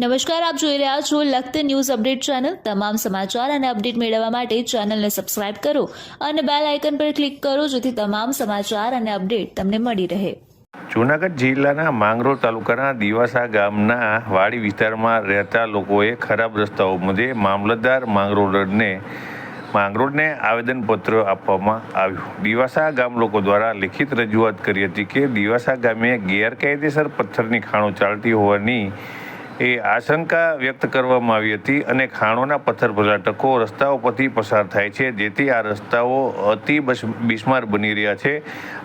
નમસ્કાર, આપ જોઈ રહ્યા છો લખત ન્યૂઝ અપડેટ ચેનલ. તમામ સમાચાર અને અપડેટ મેળવવા માટે ચેનલને સબસ્ક્રાઇબ કરો અને બેલ આઇકન પર ક્લિક કરો જેથી તમામ સમાચાર અને અપડેટ તમને મળી રહે. જૂનાગઢ જિલ્લાના માંગરોળ તાલુકાના દિવાસા ગામના વાડી વિસ્તારમાં રહેતા લોકોએ ખરાબ રસ્તાઓ મુદ્દે મામલતદાર માંગરોળને માંગરોળને આવેદનપત્ર આપવામાં આવ્યું. દિવાસા ગામ લોકો દ્વારા લિખિત રજૂઆત કરી હતી કે દિવાસા ગામે ગેરકાયદેસર પથ્થરની ખાણો ચાલતી હોવાની એ આશંકા વ્યક્ત કરવામાં આવી હતી અને ખાણોના પથ્થર પર્યટકો રસ્તાઓ પરથી પસાર થાય છે, જેથી આ રસ્તાઓ અતિ બસ, બિસ્માર બની રહ્યા છે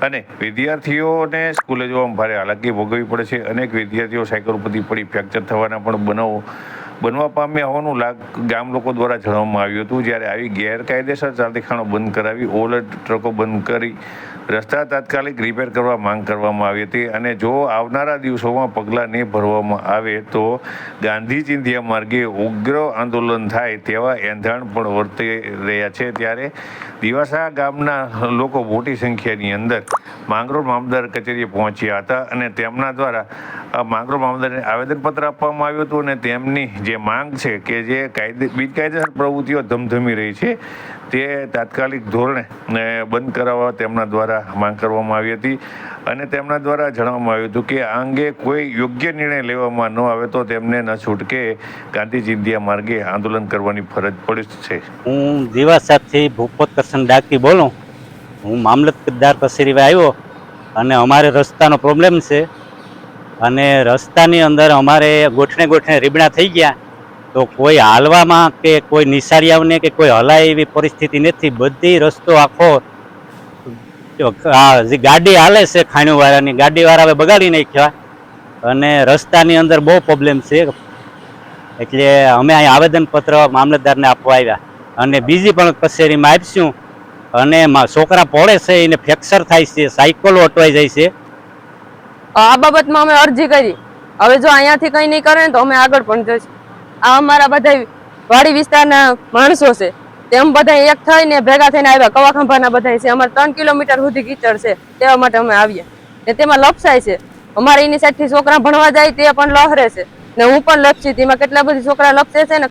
અને વિદ્યાર્થીઓને સ્કૂલે જવામાં ભારે હાલાકી ભોગવવી પડે છે. અનેક વિદ્યાર્થીઓ સાયકલ ઉપરથી પડી ફ્રેક્ચર થવાના પણ બનાવો બનવા પામ્યા હોવાનું લાગ, ગામ લોકો દ્વારા જણાવવામાં આવ્યું હતું. જ્યારે આવી ગેરકાયદેસર ચાલતી ખાણો બંધ કરાવી ઓવરલોડ ટ્રકો બંધ કરી રસ્તા તાત્કાલિક રિપેર કરવા માંગ કરવામાં આવી હતી અને જો આવનારા દિવસોમાં પગલાં નહીં ભરવામાં આવે તો ગાંધી ચિંધ્યા માર્ગે ઉગ્ર આંદોલન થાય તેવા એંધાણ પણ વર્તી રહ્યા છે. ત્યારે દિવાસા ગામના લોકો મોટી સંખ્યાની અંદર માંગરોળ મામલતદાર કચેરીએ પહોંચ્યા હતા અને તેમના દ્વારા માંગરોળ મામલતદારને આવેદનપત્ર આપવામાં આવ્યું હતું અને તેમની જે માંગ છે કે જે કાયદે, બિનકાયદેસર પ્રવૃત્તિઓ ધમધમી રહી છે, તે તાત્કાલિક ધોરણે બંધ કરાવવા તેમના દ્વારા માંગ કરવામાં આવી હતી અને તેમના દ્વારા જણાવવામાં આવ્યું હતું કે આ અંગે કોઈ યોગ્ય નિર્ણય લેવામાં ન આવે તો તેમને ન છૂટકે ગાંધી ચિંધિયા માર્ગે આંદોલન કરવાની ફરજ પડશે હું દિવાસાથી ભૂપત કરશન ડાકી બોલું. હું મામલતદાર કચેરીમાં આવ્યો અને અમારે રસ્તાનો પ્રોબ્લેમ છે. અને રસ્તાની અંદર અમારે ગોઠણે ગોઠણે રીબડા થઈ ગયા. તો કોઈ હાલવામાં કે કોઈ નિશાળિયાઓને કે કોઈ હલાય એવી પરિસ્થિતિ નથી. બધી રસ્તો આખો જે ગાડી હાલે છે ખાણીવાળાની ગાડીવાળા હવે બગાડી નાખ્યા. અને રસ્તાની અંદર બહુ પ્રોબ્લેમ છે. એટલે અમે અહીં આવેદનપત્ર મામલતદારને આપવા આવ્યા. અને બીજી પણ કચેરીમાં આપીશું. અને છોકરા પડે છે, એને ફ્રેક્ચર થાય છે, સાયકલો અટવાઈ જાય છે. આ બાબતમાં અમે અરજી કરી. હવે જો અહીંયાથી કંઈ નહીં કરે ને તો અમે આગળ પણ જઈશું. આ અમારા બધા વાડી વિસ્તારના માણસો છે. તેમ બધા એક થઈને ભેગા થઈને આવ્યા. કવાખંભાના બધા છે. અમારે ત્રણ કિલોમીટર સુધી કીચડ છે. તેવા માટે અમે આવ્યા ને તેમાં લપસાય છે. અમારે એની સાઈડથી છોકરા ભણવા જાય તે પણ લહરે છે. ને હું પણ લપસી તેમાં કેટલા બધી છોકરા લપસે છે ને